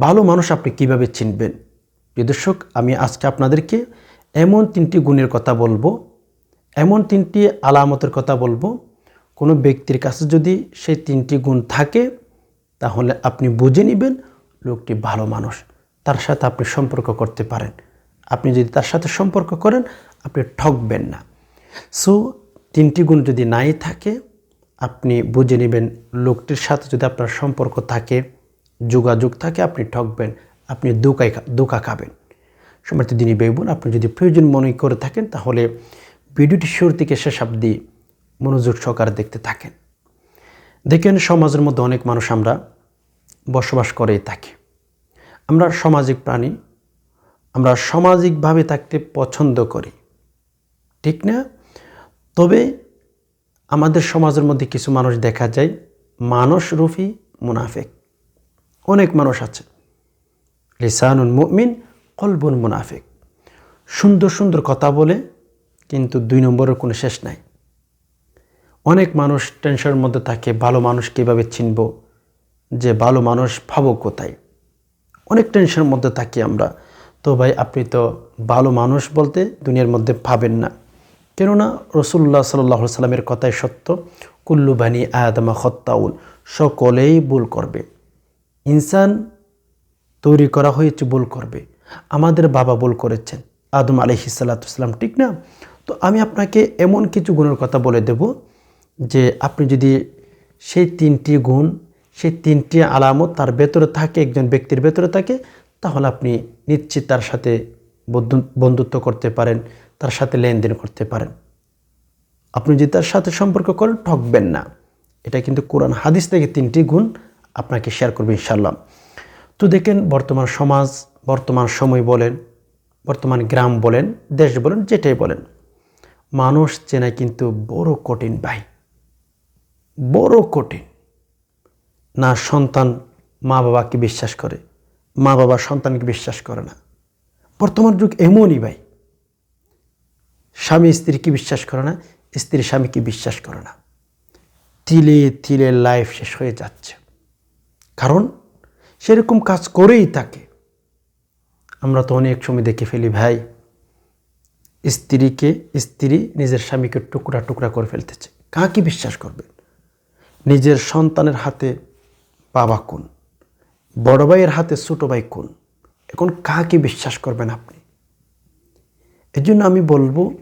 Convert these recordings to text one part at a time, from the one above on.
ভালো মানুষ আপনি কীভাবে চিনবেন? প্রিয় দর্শক, আমি আজকে আপনাদেরকে এমন তিনটি গুণের কথা বলব, এমন তিনটি আলামতের কথা বলব। কোনো ব্যক্তির কাছে যদি সেই তিনটি গুণ থাকে, তাহলে আপনি বুঝে নেবেন লোকটি ভালো মানুষ, তার সাথে আপনি সম্পর্ক করতে পারেন। আপনি যদি তার সাথে সম্পর্ক করেন, আপনি ঠকবেন না। সো, তিনটি গুণ যদি নাই থাকে, আপনি বুঝে নেবেন লোকটির সাথে যদি আপনার সম্পর্ক থাকে যোগাযোগ থাকে, আপনি ঠকবেন, আপনি দোকাই দোকা খাবেন। সময় দিনই বেবুন আপনি যদি প্রয়োজন মনে করে থাকেন, তাহলে ভিডিওটি শুরু থেকে শেষ অবধি মনোযোগ সহকারে দেখতে থাকেন। দেখেন, সমাজের মধ্যে অনেক মানুষ আমরা বসবাস করেই থাকি। আমরা সামাজিক প্রাণী, আমরা সামাজিকভাবে থাকতে পছন্দ করি, ঠিক না? তবে আমাদের সমাজের মধ্যে কিছু মানুষ দেখা যায় মানুষ রুফি মুনাফেক। অনেক মানুষ আছে। লিসানুন মুমিন কলবুন মুনাফিক। সুন্দর সুন্দর কথা বলে, কিন্তু দুই নম্বরের কোনো শেষ নাই। অনেক মানুষ টেনশনের মধ্যে থাকে, ভালো মানুষ কীভাবে চিনব, যে ভালো মানুষ ভাবো কোথায়? অনেক টেনশনের মধ্যে থাকি আমরা। তো ভাই, আপনি তো ভালো মানুষ বলতে দুনিয়ার মধ্যে পাবেন না। কেননা রসুল্লাহ সাল্লাহ সাল্লামের কথাই সত্য, কুল্লু বানি আয়াদমা খত্তাউল সকলেই ভুল করবে। ইনসান তৈরি করা হয়েছে, ভুল করবে। আমাদের বাবা ভুল করেছেন। আদম আলহি সাল্লাতুসলাম ঠিক না? তো আমি আপনাকে এমন কিছু গুণের কথা বলে দেব যে আপনি যদি সেই তিনটি গুণ, সেই তিনটি আলামত তার ভেতরে থাকে, একজন ব্যক্তির ভেতরে থাকে, তাহলে আপনি নিশ্চিত তার সাথে বন্ধুত্ব করতে পারেন, তার সাথে লেনদেন করতে পারেন। আপনি যদি তার সাথে সম্পর্ক করেন, ঠকবেন না। এটা কিন্তু কোরআন হাদিস থেকে তিনটি গুণ আপনাকে শেয়ার করবে ইনশাল্লাহ তো দেখেন, বর্তমান সমাজ, বর্তমান সময় বলেন, বর্তমান গ্রাম বলেন, দেশ বলেন, যেটাই বলেন, মানুষ চেনা কিন্তু বড় কঠিন ভাই। বড় কঠিন। না সন্তান মা বাবাকে বিশ্বাস করে মা বাবা সন্তানকে বিশ্বাস করে না। বর্তমান যুগ এমনই ভাই। স্বামী স্ত্রীকে বিশ্বাস করে না, স্ত্রী স্বামীকে বিশ্বাস করে না। তিলে তিলে লাইফ শেষ হয়ে যাচ্ছে। কারণ সেরকম কাজ করেই থাকে। আমরা তো অনেক সময় দেখে ফেলি, ভাই, স্ত্রীকে স্ত্রী নিজের স্বামীকে টুকরা টুকরা করে ফেলতেছে। কাকে বিশ্বাস করবেন? নিজের সন্তানের হাতে বাবা কোন? বড় ভাইয়ের হাতে ছোটো ভাই কোন? এখন কাকে বিশ্বাস করবেন আপনি? এই জন্য আমি বলব,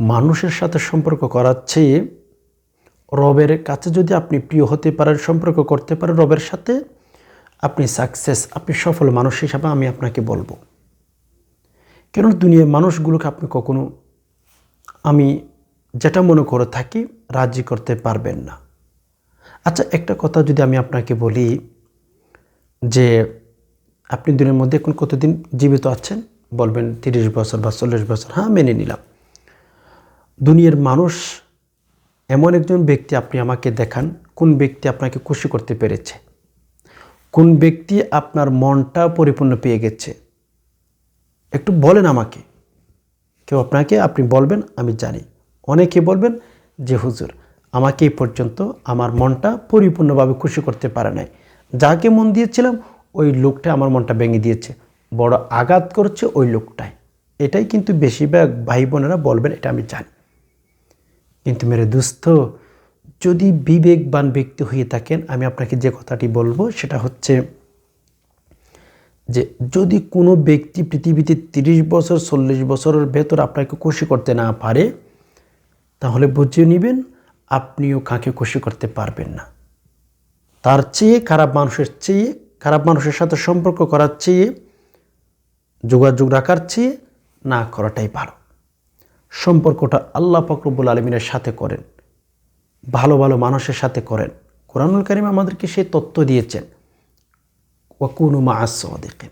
মানুষের সাথে সম্পর্ক করার চেয়ে রবের কাছে যদি আপনি প্রিয় হতে পারেন, সম্পর্ক করতে পারেন, রবের সাথে আপনি সাকসেস আপনি সফল মানুষ হিসাবে আমি আপনাকে বলব। কেন দুনিয়ার মানুষগুলোকে আপনি কখনো আমি যেটা মনে করে থাকি রাজি করতে পারবেন না। আচ্ছা একটা কথা যদি আমি আপনাকে বলি যে আপনি দিনের মধ্যে এখন কতদিন জীবিত আছেন? বলবেন তিরিশ বছর বা চল্লিশ বছর। হ্যাঁ মেনে নিলাম। দুনিয়ার মানুষ এমন একজন ব্যক্তি আপনি আমাকে দেখান, কোন ব্যক্তি আপনাকে খুশি করতে পেরেছে? কোন ব্যক্তি আপনার মনটা পরিপূর্ণ পেয়ে গেছে? একটু বলেন আমাকে। কেউ আপনাকে আপনি বলবেন, আমি জানি। অনেকে বলবেন যে, হুজুর, আমাকে এই পর্যন্ত আমার মনটা পরিপূর্ণভাবে খুশি করতে পারে নাই। যাকে মন দিয়েছিলাম, ওই লোকটা আমার মনটা ভেঙে দিয়েছে। বড় আঘাত করছে ওই লোকটাই। এটাই কিন্তু বেশিরভাগ ভাই বোনেরা বলবেন, এটা আমি জানি। কিন্তু মেরে দুস্থ যদি বিবেকবান ব্যক্তি হয়ে থাকেন, আমি আপনাকে যে কথাটি বলব, সেটা হচ্ছে যে যদি কোনো ব্যক্তি পৃথিবীতে তিরিশ বছর, চল্লিশ বছরের ভেতর আপনাকে খুশি করতে না পারে, তাহলে বুঝিয়ে নেবেন, আপনিও কাকে খুশি করতে পারবেন না। তার চেয়ে খারাপ মানুষের চেয়ে, খারাপ মানুষের সাথে সম্পর্ক করার চেয়ে, যোগাযোগ রাখার চেয়ে না করাটাই ভালো। সম্পর্কটা আল্লাহ ফকরবুল আলমিনের সাথে করেন। ভালো ভালো মানুষের সাথে করেন। কোরআনুল করিম আমাদেরকে সেই তত্ত্ব দিয়েছেন, ওয়াকুনু মা দেখেন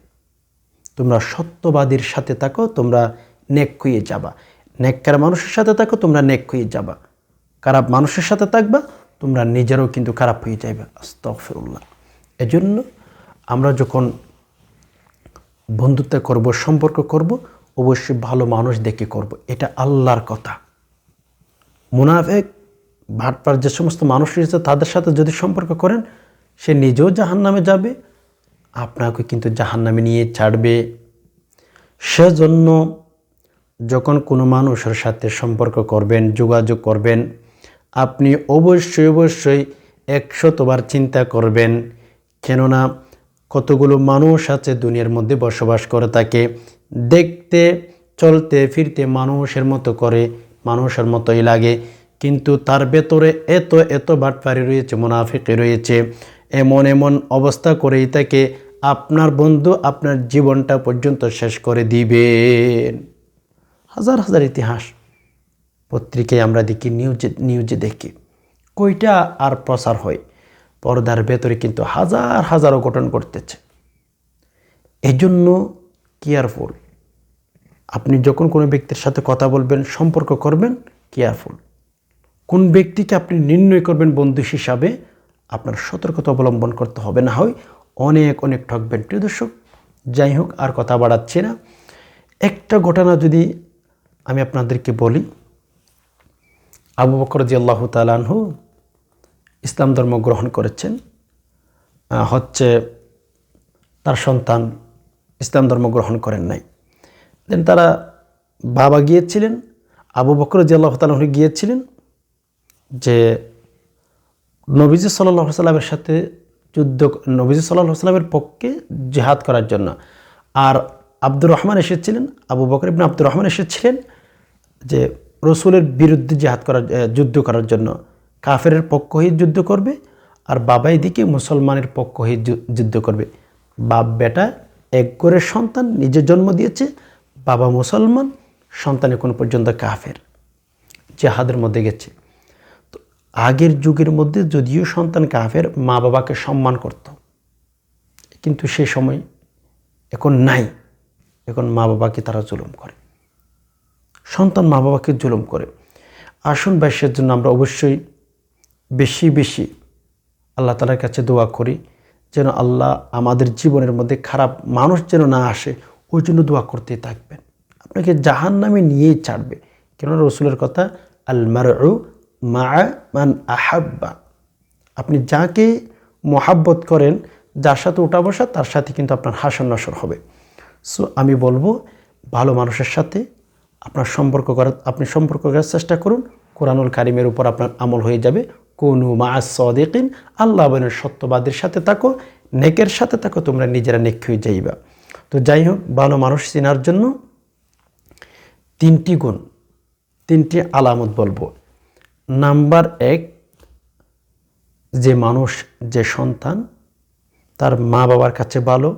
তোমরা সত্যবাদীর সাথে থাকো, তোমরা নেক হয়ে যাবা। নেককার মানুষের সাথে থাকো, তোমরা নেক হয়ে যাবা। খারাপ মানুষের সাথে থাকবা, তোমরা নিজেরও কিন্তু খারাপ হয়ে যাবে আস্তফিরুল্লাহ এজন্য আমরা যখন বন্ধুত্ব করব, সম্পর্ক করব অবশ্যই ভালো মানুষ দেখে করব। এটা আল্লাহর কথা। মুনাফেক ভাটপার যে সমস্ত মানুষ রয়েছে, তাদের সাথে যদি সম্পর্ক করেন, সে নিজেও জাহান নামে যাবে, আপনাকে কিন্তু জাহান্নামে নিয়ে ছাড়বে। সেজন্য যখন কোনো মানুষের সাথে সম্পর্ক করবেন, যোগাযোগ করবেন, আপনি অবশ্যই অবশ্যই একশতবার চিন্তা করবেন। কেননা কতগুলো মানুষ আছে দুনিয়ার মধ্যে বসবাস করে থাকে দেখতে, চলতে, ফিরতে মানুষের মতো করে, মানুষের মতোই লাগে। কিন্তু তার ভেতরে এত এত বাটপারি রয়েছে, মুনাফিকে রয়েছে, এমন এমন অবস্থা করেই তাকে আপনার বন্ধু আপনার জীবনটা পর্যন্ত শেষ করে দিবেন। হাজার হাজার ইতিহাস। পত্রিকায় আমরা দেখি নিউজে নিউজে দেখি কইটা আর প্রচার হয়? পর্দার ভেতরে কিন্তু হাজার, হাজারও গঠন ঘটতেছে এজন্য কেয়ারফুল। আপনি যখন কোনো ব্যক্তির সাথে কথা বলবেন, সম্পর্ক করবেন, কেয়ারফুল। কোন ব্যক্তিকে আপনি নির্ণয় করবেন বন্ধু হিসাবে, আপনার সতর্কতা অবলম্বন করতে হবে। না হয় অনেক অনেক ঠকবেন প্রিয় দর্শক, যাই হোক, আর কথা বাড়াচ্ছি না। একটা ঘটনা যদি আমি আপনাদেরকে বলি, আবু বকর জি আল্লাহ তালানহু ইসলাম ধর্ম গ্রহণ করেছেন। হচ্ছে তার সন্তান ইসলাম ধর্ম গ্রহণ করেন নাই। দেন তারা বাবা গিয়েছিলেন, আবু বকর জি আল্লাহ তালাহু গিয়েছিলেন যে নবীজি সাল্লাহ সাল্লামের সাথে যুদ্ধ নবীজি সাল্লাহ সাল্লামের পক্ষে জেহাদ করার জন্য। আর আব্দুর রহমান এসেছিলেন, আবু বকর ইবনে আব্দুর রহমান এসেছিলেন যে রসুলের বিরুদ্ধে জেহাদ করার যুদ্ধ করার জন্য। কাফেরের পক্ষ হয়ে যুদ্ধ করবে আর বাবা এদিকে মুসলমানের পক্ষ হয়ে যুদ্ধ করবে। বাপ, বেটা এক করে সন্তান নিজে জন্ম দিয়েছে, বাবা মুসলমান সন্তান এখন পর্যন্ত কাফের। জেহাদের মধ্যে গেছে। তো আগের যুগের মধ্যে যদিও সন্তান কাফের, মা বাবাকে সম্মান করত। কিন্তু সে সময় এখন নাই। এখন মা বাবাকে তারা জুলুম করে। সন্তান মা বাবাকে জুলুম করে। আসুন বাইশের জন্য আমরা অবশ্যই বেশি বেশি আল্লাহ তালার কাছে দোয়া করি। যেন আল্লাহ আমাদের জীবনের মধ্যে খারাপ মানুষ যেন না আসে, ওই জন্য দোয়া করতেই থাকবেন। আপনাকে জাহান নামে নিয়েই ছাড়বে। কেননা রসুলের কথা আল মারু মা মান আহাব্বা। আপনি যাকে মহাব্বত করেন, যার সাথে উঠা বসা, তার সাথে কিন্তু আপনার হাসন নসর হবে। সো আমি বলব, ভালো মানুষের সাথে আপনার সম্পর্ক করার, আপনি সম্পর্ক করার চেষ্টা করুন। কোরআনুল কারিমের উপর আপনার আমল হয়ে যাবে। কোনু মা সদেকিন, আল্লাহ বলেন, সত্যবাদের সাথে থাকো, নেকের সাথে থাকো, তোমরা নিজেরা নেক হয়ে যাইবা। তো যাই হোক, ভালো মানুষ চেনার জন্য তিনটি গুণ, তিনটি আলামত বলব। নাম্বার এক, যে মানুষ, যে সন্তান, তার মা বাবার কাছে ভালো,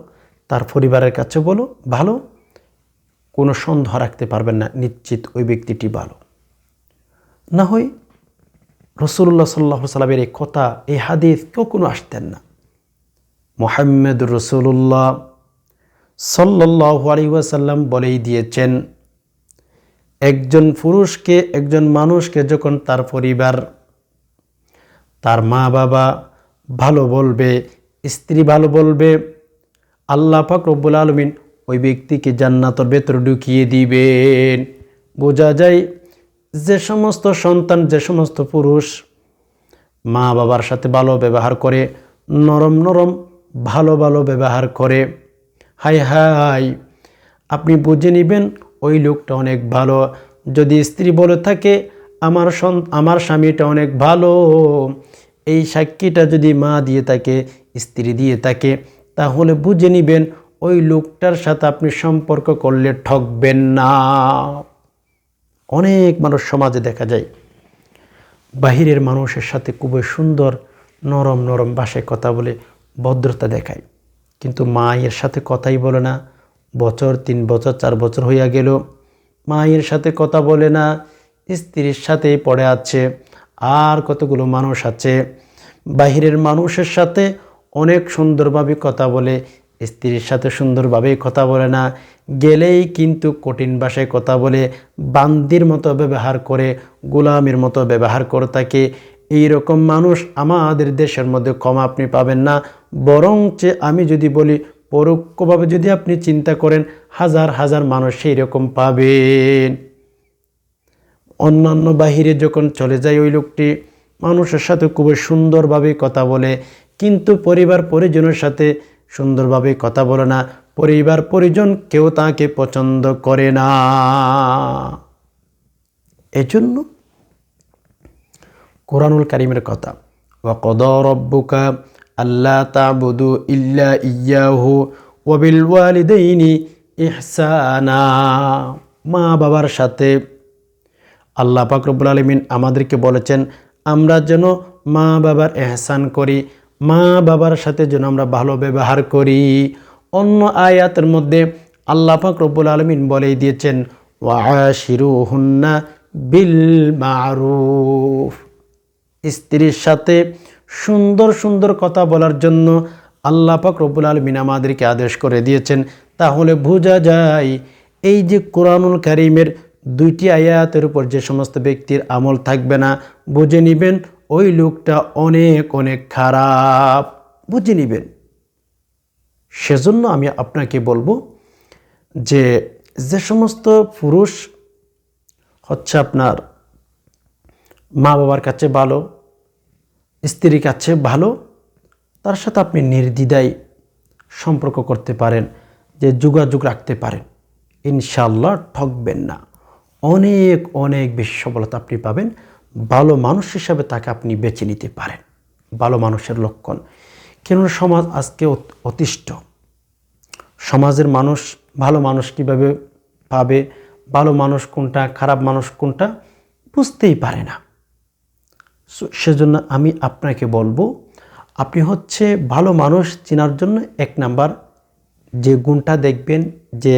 তার পরিবারের কাছে বলো, ভালো, কোনো সন্দেহ রাখতে পারবেন না, নিশ্চিত ওই ব্যক্তিটি ভালো। না হয় রসুল্লাহ সাল্লাহ সাল্লামের এই কথা, এই হাদিস কেউ কোনো আসতেন না। মোহাম্মদ রসুল্লাহ সাল্লাহ আলিউসাল্লাম বলেই দিয়েছেন, একজন পুরুষকে, একজন মানুষকে যখন তার পরিবার, তার মা বাবা ভালো বলবে, স্ত্রী ভালো বলবে, আল্লাহ পাক রব্বুল আলমিন ওই ব্যক্তিকে জান্নাতর ভেতরে ঢুকিয়ে দিবেন। বোঝা যায় যে সমস্ত সন্তান, যে সমস্ত পুরুষ মা বাবার সাথে ভালো ব্যবহার করে, নরম নরম ভালো ভালো ব্যবহার করে, হাই হাই, আপনি বুঝে নেবেন ওই লোকটা অনেক ভালো। যদি স্ত্রী বলে থাকে, আমার সন, আমার স্বামীটা অনেক ভালো। এই সাক্ষীটা যদি মা দিয়ে থাকে, স্ত্রী দিয়ে থাকে, তাহলে বুঝে নেবেন ওই লোকটার সাথে আপনি সম্পর্ক করলে ঠকবেন না। অনেক মানুষ সমাজে দেখা যায়, বাহিরের মানুষের সাথে খুবই সুন্দর, নরম নরম ভাষায় কথা বলে ভদ্রতা দেখায়। কিন্তু মায়ের সাথে কথাই বলে না, বছর তিন বছর, চার বছর হইয়া গেল, মায়ের সাথে কথা বলে না, স্ত্রীর সাথেই পড়ে আছে, আর কতগুলো মানুষ আছে। বাহিরের মানুষের সাথে অনেক সুন্দরভাবে কথা বলে স্ত্রীর সাথে সুন্দরভাবেই কথা বলে না, গেলেই কিন্তু কঠিন ভাষায় কথা বলে, বান্দির মতো ব্যবহার করে, গোলামের মতো ব্যবহার করে থাকে। এইরকম মানুষ আমাদের দেশের মধ্যে কম আপনি পাবেন না। বরং যে আমি যদি বলি, পরোক্ষভাবে যদি আপনি চিন্তা করেন, হাজার হাজার মানুষ সেই রকম পাবেন। অন্যান্য বাহিরে যখন চলে যায় ওই লোকটি, মানুষের সাথে খুবই সুন্দরভাবে কথা বলে, কিন্তু পরিবার পরিজনের সাথে সুন্দরভাবে কথা বলে না। পরিবার, পরিজন কেউ তাকে পছন্দ করে না। এজন্য কোরআনুল কারিমের কথা, ওয়াকদ রব্বুকা আল্লাহ তাবুদু ইল্লা ইয়াহু ওয়াবিল ওয়ালিদাইনি ইহসানা। মা বাবার সাথে আল্লাহ পাক রব্বুল আলমিন আমাদেরকে বলেছেন, আমরা যেন মা বাবার এহসান করি মা বাবার সাথে যেন আমরা ভালো ব্যবহার করি। অন্য আয়াতের মধ্যে আল্লাহ পাক রব্বুল আলমিন বলেই দিয়েছেন ওয়াশিরু হুন্না বিল মারুফ স্ত্রীর সাথে সুন্দর সুন্দর কথা বলার জন্য আল্লাহ পাক রব্বুল আলমিন আমাদেরকে আদেশ করে দিয়েছেন। তাহলে বোঝা যায়, এই যে কোরআনুল কারিমের দুইটি আয়াতের উপর যে সমস্ত ব্যক্তির আমল থাকবে না, বুঝে নিবেন ওই লোকটা অনেক অনেক খারাপ। বুঝে নিবেন। সেজন্য আমি আপনাকে বলব যে যে সমস্ত পুরুষ হচ্ছে আপনার মা বাবার কাছে ভালো, স্ত্রীর কাছে ভালো, তার সাথে আপনি নির্দ্বিধায় সম্পর্ক করতে পারেন, যে যোগাযোগ রাখতে পারেন। ইনশাল্লাহ ঠকবেন না। অনেক অনেক বেশি সফলতা আপনি পাবেন। ভালো মানুষ হিসাবে তাকে আপনি বেছে নিতে পারেন। ভালো মানুষের লক্ষণ। কেননা সমাজ আজকে অতিষ্ঠ। সমাজের মানুষ ভালো মানুষ কীভাবে পাবে? ভালো মানুষ কোনটা, খারাপ মানুষ কোনটা বুঝতেই পারে না। সেজন্য আমি আপনাকে বলব, আপনি হচ্ছে ভালো মানুষ চেনার জন্য এক নাম্বার যে গুণটা দেখবেন, যে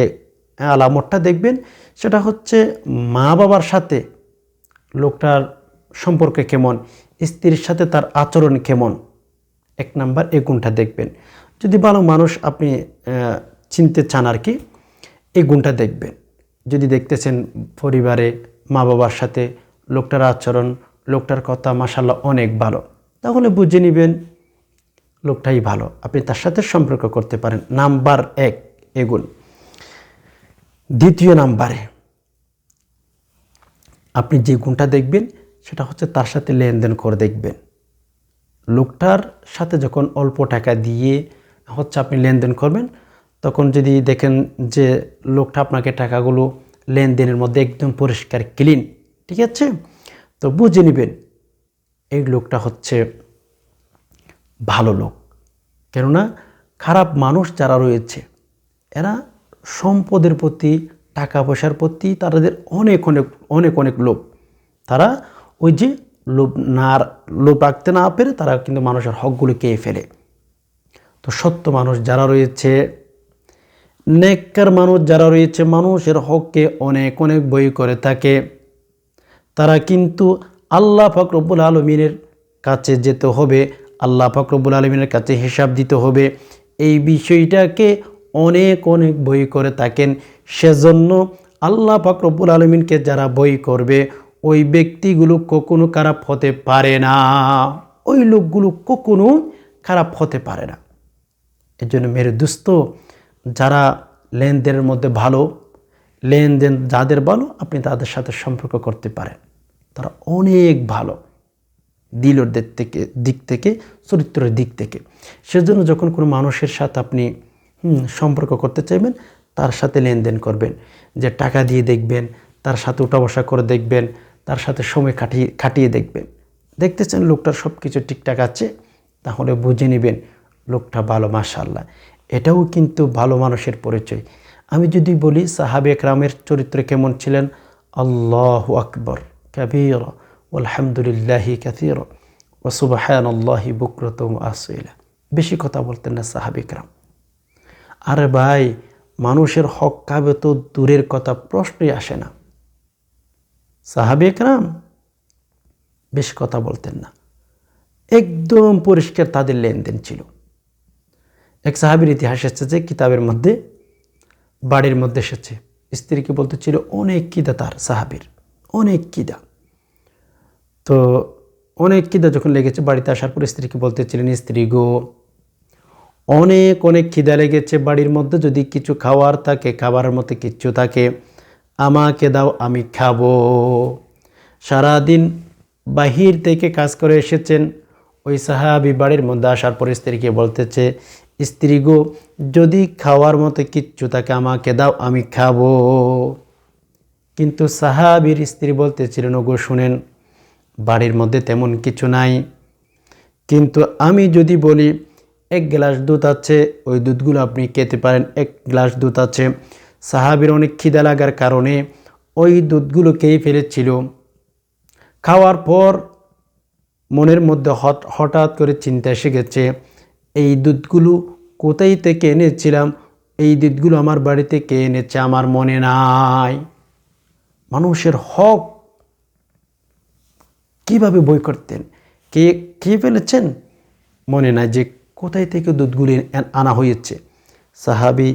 আলামতটা দেখবেন, সেটা হচ্ছে মা বাবার সাথে লোকটার সম্পর্ক কেমন? স্ত্রীর সাথে তার আচরণ কেমন? এক নাম্বার, এই গুণটা দেখবেন। যদি ভালো মানুষ আপনি চিনতে চান আর কি, এই গুণটা দেখবেন। যদি দেখতেছেন পরিবারে মা বাবার সাথে লোকটার আচরণ, লোকটার কথা মাসাল্লাহ অনেক ভালো, তাহলে বুঝে নেবেন লোকটাই ভালো। আপনি তার সাথে সম্পর্ক করতে পারেন। নাম্বার এক এগুন দ্বিতীয় নাম্বারে, আপনি যে গুণটা দেখবেন সেটা হচ্ছে তার সাথে লেনদেন করে দেখবেন। লোকটার সাথে যখন অল্প টাকা দিয়ে হচ্ছে আপনি লেনদেন করবেন, তখন যদি দেখেন যে লোকটা আপনাকে টাকাগুলো লেনদেনের মধ্যে একদম পরিষ্কার ক্লিন ঠিক আছে? তো বুঝে নেবেন, এই লোকটা হচ্ছে ভালো লোক। কেননা খারাপ মানুষ যারা রয়েছে, এরা সম্পদের প্রতি, টাকা পয়সার প্রতি তাদের অনেক অনেক অনেক অনেক লোভ। তারা ওই যে লোভ না লোভ রাখতে না পেরে তারা কিন্তু মানুষের হকগুলো খেয়ে ফেলে। তো সত্য মানুষ যারা রয়েছে, নেককার মানুষ যারা রয়েছে, মানুষের হককে অনেক অনেক বই করে থাকে। তারা কিন্তু আল্লাহ ফকরবুল আলমিনের কাছে যেতে হবে, আল্লাহ ফকরবুল আলমিনের কাছে হিসাব দিতে হবে। এই বিষয়টাকে অনেক অনেক বই করে থাকেন। সেজন্য আল্লাহ ফকরবুল আলমিনকে যারা বই করবে ওই ব্যক্তিগুলো কখনো খারাপ হতে পারে না। ওই লোকগুলো কখনো খারাপ হতে পারে না। এর জন্য মেরে দুস্থ যারা লেনদেনের মধ্যে ভালো, লেনদেন যাদের ভালো, আপনি তাদের সাথে সম্পর্ক করতে পারেন। তারা অনেক ভালো দিলের দিক থেকে দিক থেকে, চরিত্রের দিক থেকে। সেজন্য যখন কোনো মানুষের সাথে আপনি সম্পর্ক করতে চাইবেন, তার সাথে লেনদেন করবেন। যে টাকা দিয়ে দেখবেন, তার সাথে উঠা বসা করে দেখবেন তার সাথে সময় কাটিয়ে কাটিয়ে দেখবেন দেখতেছেন লোকটার সব কিছু ঠিকঠাক আছে, তাহলে বুঝে নেবেন লোকটা ভালো মাশাল্লাহ এটাও কিন্তু ভালো মানুষের পরিচয়। আমি যদি বলি, সাহাবে একরামের চরিত্র কেমন ছিলেন? আল্লাহ আকবর, কবির আলহামদুলিল্লাহি কাথির ও সুবাহান আল্লাহি বুকরতম আসইলা বেশি কথা বলতেন না সাহাবিকরাম আরে ভাই, মানুষের হক কাবে তো দূরের কথা, প্রশ্নই আসে না। সাহাবিকরাম বেশি কথা বলতেন না। একদম পরিষ্কার তাদের লেনদেন ছিল। এক সাহাবির ইতিহাস এসেছে যে কিতাবের মধ্যে, বাড়ির মধ্যে এসেছে। স্ত্রীকে বলতে ছিল অনেক কিদা তার সাহাবির, অনেক কিদা। তো অনেক কিদা যখন লেগেছে বাড়িতে আসার পর স্ত্রীকে বলতেছিলেন স্ত্রী গো, অনেক অনেক খিদা লেগেছে বাড়ির মধ্যে, যদি কিছু খাওয়ার থাকে, খাবারের মধ্যে কিচ্ছু থাকে আমাকে দাও, আমি খাব। সারাদিন বাহির থেকে কাজ করে এসেছেন ওই সাহাবি বাড়ির মধ্যে আসার পর স্ত্রীকে বলতেছে, স্ত্রী গো, যদি খাওয়ার মতো কিচ্ছু তাকে আমাকে দাও, আমি খাব। কিন্তু সাহাবির স্ত্রী বলতেছিলেন ওগো শুনেন, বাড়ির মধ্যে তেমন কিছু নাই। কিন্তু আমি যদি বলি, এক গ্লাস দুধ আছে, ওই দুধগুলো আপনি খেতে পারেন, এক গ্লাস দুধ আছে। সাহাবির অনেক খিদা লাগার কারণে ওই দুধগুলো খেয়ে ফেলেছিল। খাওয়ার পর মনের মধ্যে হঠাৎ করে চিন্তা এসে গেছে, এই দুধগুলো কোথায় থেকে এনেছিলাম? এই দুধগুলো আমার বাড়িতে কে এনেছে, আমার মনে নাই। মানুষের হক কীভাবে বই করতেন? কে কে ফেলেছেন? মনে নাই যে কোথায় থেকে দুধগুলি আনা হয়েছে। সাহাবি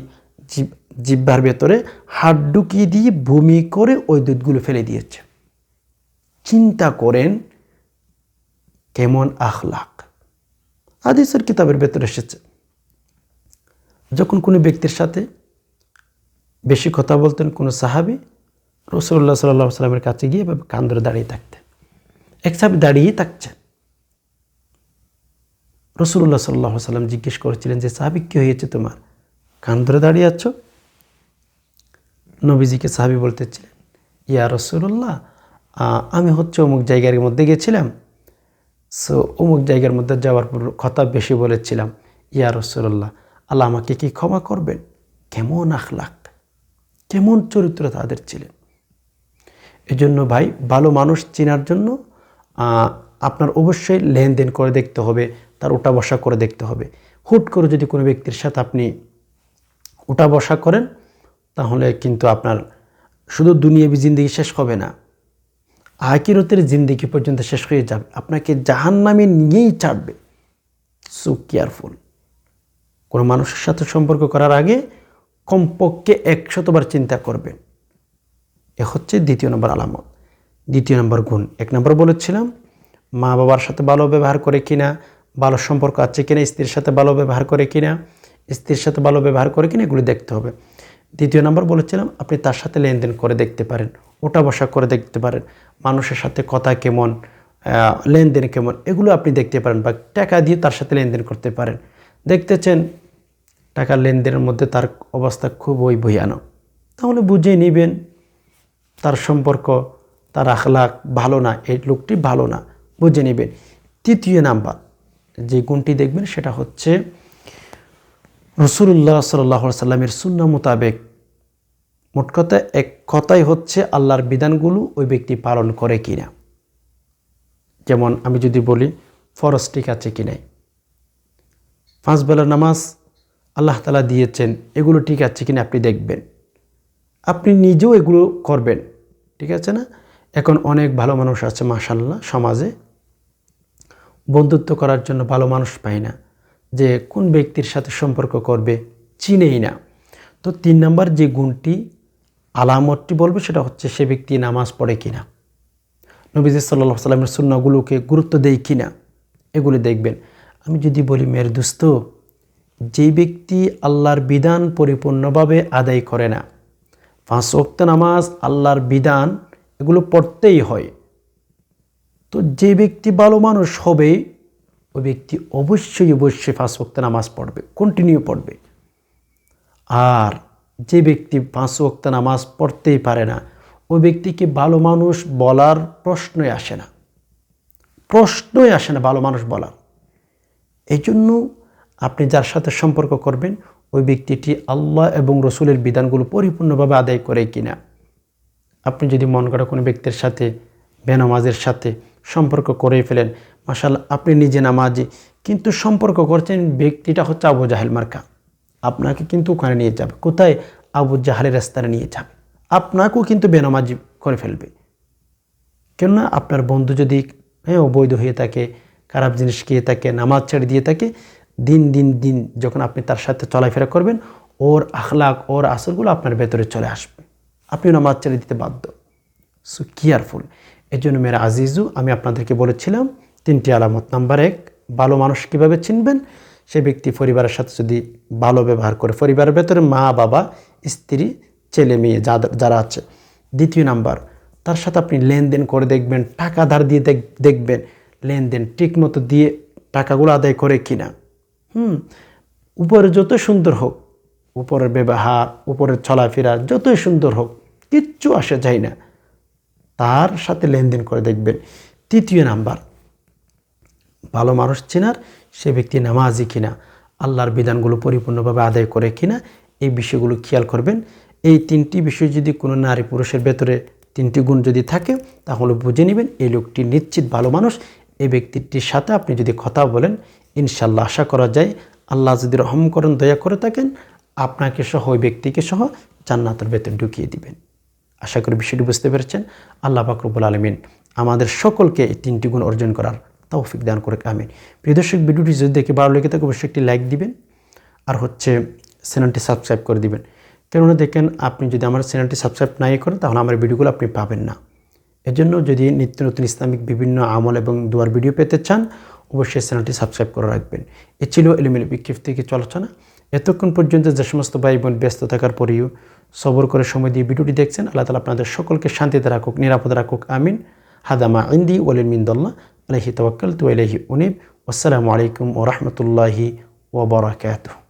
জিব্বার ভেতরে হাত দিয়ে ভূমি করে ওই দুধগুলো ফেলে দিয়েছে। চিন্তা করেন কেমন আখলাক। হাদিসের কিতাবের ভেতরে এসেছে। যখন কোনো ব্যক্তির সাথে বেশি কথা বলতেন কোনো সাহাবি রসুল্লাহ সাল্লাহ সাল্লামের কাছে গিয়ে এভাবে কান ধরে দাঁড়িয়ে থাকতেন। এক সাহাবি দাঁড়িয়েই থাকছেন। রসুল্লাহ সাল্লাহ সাল্লাম জিজ্ঞেস করেছিলেন যে, সাহাবি, কী হয়েছে তোমার? কান ধরে দাঁড়িয়ে আছো? নবীজিকে সাহাবি বলতেছিলেন, ইয়া রসুল্লাহ আমি হচ্ছে অমুক জায়গার মধ্যে গেছিলাম। সো অমুক জায়গার মধ্যে যাওয়ার পর কথা বেশি বলেছিলাম, ইয়া রসুল্লাহ আল্লাহ আমাকে কি ক্ষমা করবেন? কেমন আখলাক, কেমন চরিত্র তাদের ছিলেন? এজন্য ভাই, ভালো মানুষ চেনার জন্য আপনার অবশ্যই লেনদেন করে দেখতে হবে, তার উঠা বসা করে দেখতে হবে। হুট করে যদি কোনো ব্যক্তির সাথে আপনি উঠা বসা করেন তাহলে কিন্তু আপনার শুধু দুনিয়াবি জিন্দিগি শেষ হবে না আকিরতের জিন্দিগি পর্যন্ত শেষ হয়ে যাবে। আপনাকে জাহান নামে নিয়েই ছাড়বে। সো কেয়ারফুল কোনো মানুষের সাথে সম্পর্ক করার আগে কমপক্ষে একশতবার চিন্তা করবেন। এ হচ্ছে দ্বিতীয় নম্বর আলামত। দ্বিতীয় নম্বর গুণ। এক নম্বর বলেছিলাম, মা বাবার সাথে ভালো ব্যবহার করে কিনা, ভালো সম্পর্ক আছে কিনা, স্ত্রীর সাথে ভালো ব্যবহার করে কিনা, স্ত্রীর সাথে ভালো ব্যবহার করে কিনা, এগুলি দেখতে হবে। দ্বিতীয় নম্বর বলেছিলাম, আপনি তার সাথে লেনদেন করে দেখতে পারেন, ওটা বসা করে দেখতে পারেন, মানুষের সাথে কথা কেমন লেনদেন কেমন, এগুলো আপনি দেখতে পারেন বা টাকা দিয়ে তার সাথে লেনদেন করতে পারেন। দেখতেছেন, টাকার লেনদেনের মধ্যে তার অবস্থা খুবই ভয়ানক। তাহলে বুঝে নেবেন, তার সম্পর্ক, তার আখলাক ভালো না, এই লোকটি ভালো না, বুঝে নেবেন। তৃতীয় নাম্বার, যে গুণটি দেখবেন সেটা হচ্ছে রসুল্লাহ সাল্লাহ সাল্লামের সুন্না মোতাবেক মোট কথা এক কথাই হচ্ছে আল্লাহর বিধানগুলো ওই ব্যক্তি পালন করে কি না যেমন আমি যদি বলি, ফরজ ঠিক আছে কি নাই? পাঁচ বেলা নামাজ আল্লাহ তালা দিয়েছেন, এগুলো ঠিক আছে কিনা আপনি দেখবেন। আপনি নিজেও এগুলো করবেন, ঠিক আছে না? এখন অনেক ভালো মানুষ আছে মাসাল্লাহ সমাজে। বন্ধুত্ব করার জন্য ভালো মানুষ পাই না। যে কোন ব্যক্তির সাথে সম্পর্ক করবে চিনেই না। তো তিন নম্বর যে গুণটি, আলামতটি বলবে সেটা হচ্ছে সে ব্যক্তি নামাজ পড়ে কিনা। নবীজ সাল্লাহ সাল্লামের সুন্নাগুলোকে গুরুত্ব দেয় কিনা, এগুলি দেখবেন। আমি যদি বলি, মেয়ের দুস্ত, যেই ব্যক্তি আল্লাহর বিধান পরিপূর্ণভাবে আদায় করে না, পাঁচ ওক্ত নামাজ আল্লাহর বিধান, এগুলো পড়তেই হয়। তো যে ব্যক্তি ভালো মানুষ হবে ওই ব্যক্তি অবশ্যই অবশ্যই পাঁচ ওক্ত নামাজ পড়বে কন্টিনিউ পড়বে। আর যে ব্যক্তি পাঁচ ওক্ত নামাজ পড়তেই পারে না, ওই ব্যক্তিকে ভালো মানুষ বলার প্রশ্নই আসে না। প্রশ্নই আসে না ভালো মানুষ বলার। এই জন্য আপনি যার সাথে সম্পর্ক করবেন, ওই ব্যক্তিটি আল্লাহ এবং রসুলের বিধানগুলো পরিপূর্ণভাবে আদায় করে কিনা। আপনি যদি মন করা কোনো ব্যক্তির সাথে, বেনামাজের সাথে সম্পর্ক করে ফেলেন মাসাল আপনি নিজে নামাজি কিন্তু সম্পর্ক করছেন ব্যক্তিটা হচ্ছে আবু জাহেল মার্কা। আপনাকে কিন্তু ওখানে নিয়ে যাবে, কোথায়? আবু জাহালের রাস্তায় নিয়ে যাবে। আপনাকেও কিন্তু বেনামাজি করে ফেলবে। কেননা আপনার বন্ধু যদি হ্যাঁ অবৈধ হয়ে থাকে, খারাপ জিনিস খেয়ে থাকে, নামাজ ছেড়ে দিয়ে থাকে, দিন দিন দিন যখন আপনি তার সাথে চলাফেরা করবেন, ওর আখলাক ওর আসরগুলো আপনার ভেতরে চলে আসবে। আপনি নামাজ ছেড়ে দিতে বাধ্য। সো কেয়ারফুল এই জন্য মেরা আজিজু, আমি আপনাদেরকে বলেছিলাম তিনটি আলামত। নাম্বার এক, ভালো মানুষ কীভাবে চিনবেন? সে ব্যক্তি পরিবারের সাথে যদি ভালো ব্যবহার করে, পরিবারের ভেতরে মা, বাবা, স্ত্রী, ছেলে, মেয়ে যারা আছে। দ্বিতীয় নাম্বার, তার সাথে আপনি লেনদেন করে দেখবেন, টাকা ধার দিয়ে দেখ- দেখবেন, লেনদেন ঠিক মতো দিয়ে টাকাগুলো আদায় করে কিনা। হুম, উপরে যত সুন্দর হোক, উপরের ব্যবহার, উপরের চলাফেরা যতই সুন্দর হোক, কিচ্ছু আসে যায় না। তার সাথে লেনদেন করে দেখবেন। তৃতীয় নাম্বার ভালো মানুষ চেনার, সে ব্যক্তি নামাজি কিনা, আল্লাহর বিধানগুলো পরিপূর্ণভাবে আদায় করে কিনা, এই বিষয়গুলো খেয়াল করবেন। এই তিনটি বিষয় যদি কোনো নারী পুরুষের ভেতরে তিনটি গুণ যদি থাকে, তাহলে বুঝে নেবেন এই লোকটি নিশ্চিত ভালো মানুষ। এই ব্যক্তিটির সাথে আপনি যদি কথা বলেন ইনশাল্লাহ আশা করা যায় আল্লাহ যদি রহম করেন, দয়া করে থাকেন, আপনাকে সহ ওই ব্যক্তিকে সহ জান্নাতের ভেতরে ঢুকিয়ে দিবেন। আশা করি বিষয়টি বুঝতে পেরেছেন। আল্লাহ বাকরবুল আলমিন আমাদের সকলকে এই তিনটি গুণ অর্জন করার তৌফিক দান করে আমিন। প্রিয় দর্শক, ভিডিওটি যদি দেখে ভালো লেগে থাকে, অবশ্যই একটি লাইক দিবেন আর হচ্ছে চ্যানেলটি সাবস্ক্রাইব করে দিবেন। কেননা দেখেন, আপনি যদি আমার চ্যানেলটি সাবস্ক্রাইব নাই করেন, তাহলে আমার ভিডিওগুলো আপনি পাবেন না। এজন্য যদি নিত্য নতুন ইসলামিক বিভিন্ন আমল এবং দুয়ার ভিডিও পেতে চান, অবশ্যই চ্যানেলটি সাবস্ক্রাইব করে রাখবেন। এ ছিল এলিমেল বিক্ষিপ থেকে চলছানা এতক্ষণ পর্যন্ত যে সমস্ত ভাই বোন ব্যস্ত থাকার পরেও সবর করে সময় দিয়ে ভিডিওটি দেখছেন, আল্লাহ তালা আপনাদের সকলকে শান্তিতে রাখুক, নিরাপদে রাখুক, আমিন। هذا ما عندي ولل من الله. عليه توكلت وإليه أنيب. والسلام عليكم ورحمة الله وبركاته.